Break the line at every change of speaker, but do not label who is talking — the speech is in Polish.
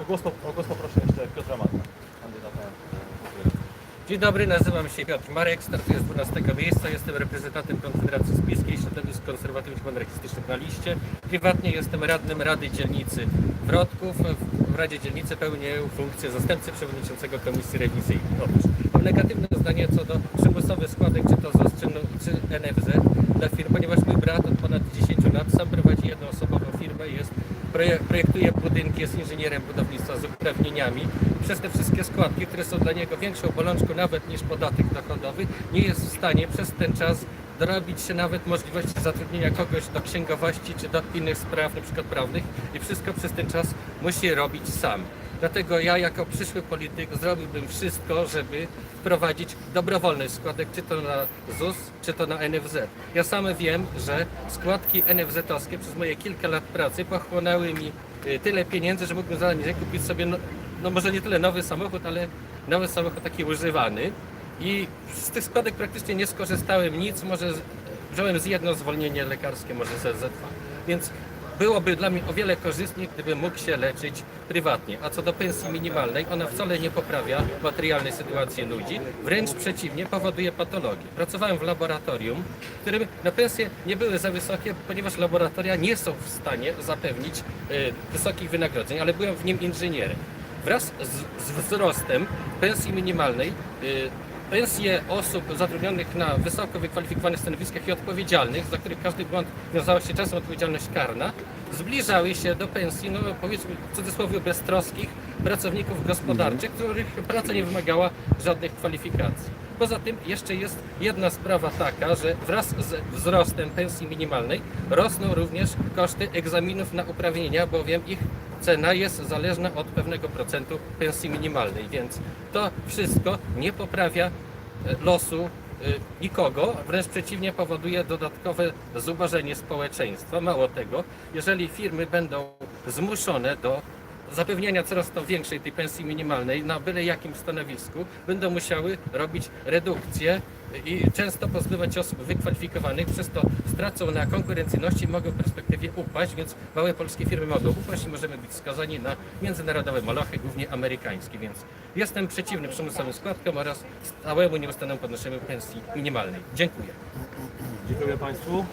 O głos, o głos poproszę jeszcze Piotra Marka, kandydata.
Dzień dobry, nazywam się Piotr Marek, startuję z 12 miejsca, jestem reprezentantem Konfederacji Spiskiej, środowisk konserwatywnych i monarchistycznych na liście. Prywatnie jestem radnym Rady Dzielnicy Wrodków. W Radzie Dzielnicy pełnię funkcję zastępcy przewodniczącego Komisji Rewizyjnej. Otóż mam negatywne zdanie co do przymusowych składek, czy to ZOS, czy, NFZ dla firm, ponieważ mój brat od ponad 10 lat sam prowadzi jednoosobową firmę, jest proje- projektuje budynki, jest inżynierem budownictwa z uprawnieniami. Przez te wszystkie składki, które są dla niego większą bolączką nawet niż podatek dochodowy, nie jest w stanie przez ten czas dorobić się nawet możliwości zatrudnienia kogoś do księgowości czy do innych spraw, przykład prawnych i wszystko przez ten czas musi robić sam. Dlatego ja jako przyszły polityk zrobiłbym wszystko, żeby wprowadzić dobrowolny składek, czy to na ZUS, czy to na NFZ. Ja sam wiem, że składki NFZ-owskie przez moje kilka lat pracy pochłonęły mi y, tyle pieniędzy, że mógłbym za nie kupić sobie, no, no może nie tyle nowy samochód, ale nowy samochód taki używany. I z tych składek praktycznie nie skorzystałem nic, może wziąłem z jedno zwolnienie lekarskie, może z ZZV. Więc byłoby dla mnie o wiele korzystniej, gdybym mógł się leczyć prywatnie. A co do pensji minimalnej, ona wcale nie poprawia materialnej sytuacji ludzi, wręcz przeciwnie, powoduje patologię. Pracowałem w laboratorium, w którym na pensje nie były za wysokie, ponieważ laboratoria nie są w stanie zapewnić y, wysokich wynagrodzeń, ale byłem w nim inżynierem. Wraz z, z wzrostem pensji minimalnej y, pensje osób zatrudnionych na wysoko wykwalifikowanych stanowiskach i odpowiedzialnych, za których każdy błąd wiązała się czasem odpowiedzialność karna, zbliżały się do pensji, no powiedzmy w cudzysłowie beztroskich pracowników gospodarczych, których praca nie wymagała żadnych kwalifikacji. Poza tym jeszcze jest jedna sprawa taka, że wraz z wzrostem pensji minimalnej rosną również koszty egzaminów na uprawnienia, bowiem ich cena jest zależna od pewnego procentu pensji minimalnej, więc to wszystko nie poprawia e, losu e, nikogo, wręcz przeciwnie powoduje dodatkowe zubożenie społeczeństwa. Mało tego, jeżeli firmy będą zmuszone do zapewnienia coraz to większej tej pensji minimalnej na byle jakim stanowisku, będą musiały robić redukcje i często pozbywać osób wykwalifikowanych, przez to stracą na konkurencyjności mogą w perspektywie upaść, więc małe polskie firmy mogą upaść i możemy być skazani na międzynarodowe molochy, głównie amerykańskie, więc jestem przeciwny przymusowym składkom oraz stałemu nieustannemu podnoszeniu pensji minimalnej. Dziękuję.
Dziękuję Państwu.